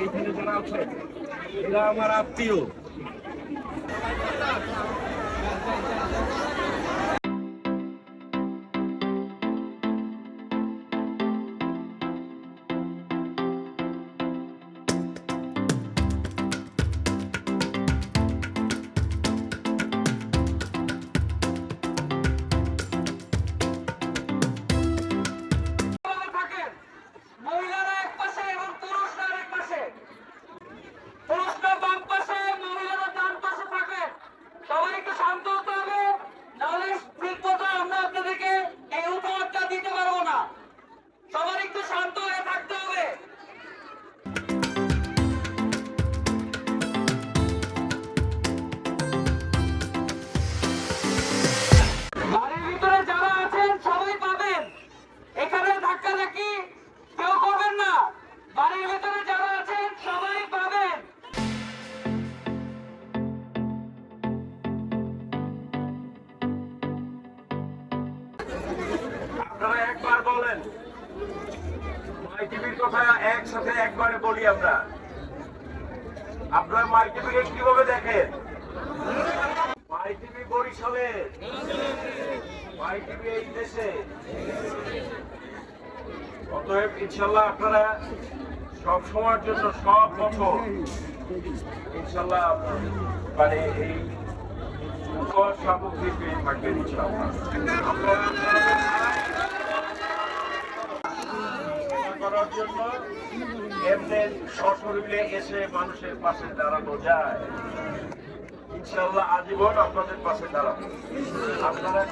এইখানে যারা আছে। এরা আমার আত্মীয়। বলেন। মাই টিভির কথা একসাথে একবারে বলি আমরা। আপনারা মাই টিভিকে কীভাবে দেখেন? মাই টিভি বরিশালে। মাই টিভি এই দেশে। অতএব ইনশাল্লাহ আপনারা সব সময়ের জন্য সব বছর ইনশাল্লাহ মানে এই সামগ্রী পেয়ে থাকবেন ইনশাল্লাহ আমরা করার জন্য এমনি সশরীরে এসে মানুষের পাশে দাঁড়ানো যায়। ইনশাল্লাহ আজীবন আপনাদের পাশে দাঁড়াবো। আপনারা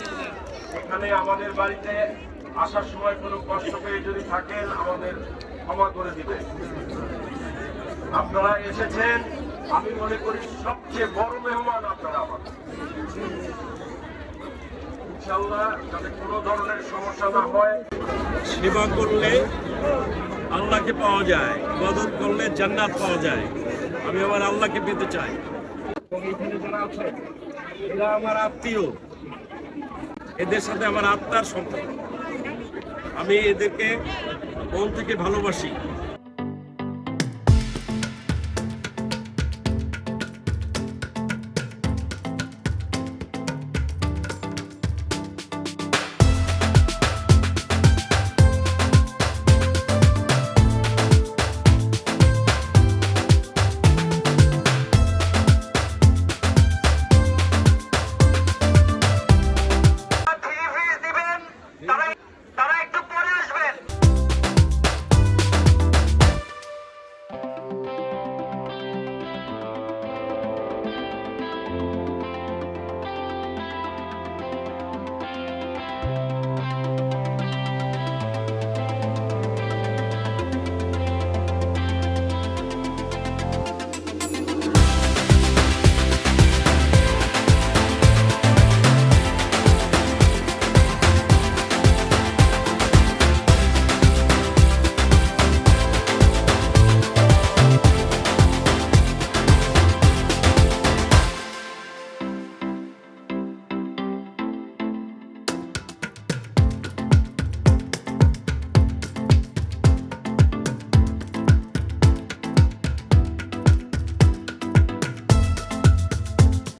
এখানে আমাদের বাড়িতে আসার সময় কোনো কষ্ট পেয়ে যদি থাকেন, আমাদের ক্ষমা করে দিবেন। আপনারা এসেছেন, আমি মনে করি সবচেয়ে বড় মেহমান আপনারা আমার ইনশাল্লাহ যাতে কোনো ধরনের সমস্যা না হয়। সেবা করলে আল্লাহকে পাওয়া যায় ইবাদত করলে জান্নাত পাওয়া যায়। আমি আমার আল্লাহকে পেতে চাই। এবং যারা এরা আমার আত্মীয়। এদের সাথে আমার আত্মার সম্পর্ক। আমি এদেরকে মন থেকে ভালোবাসি।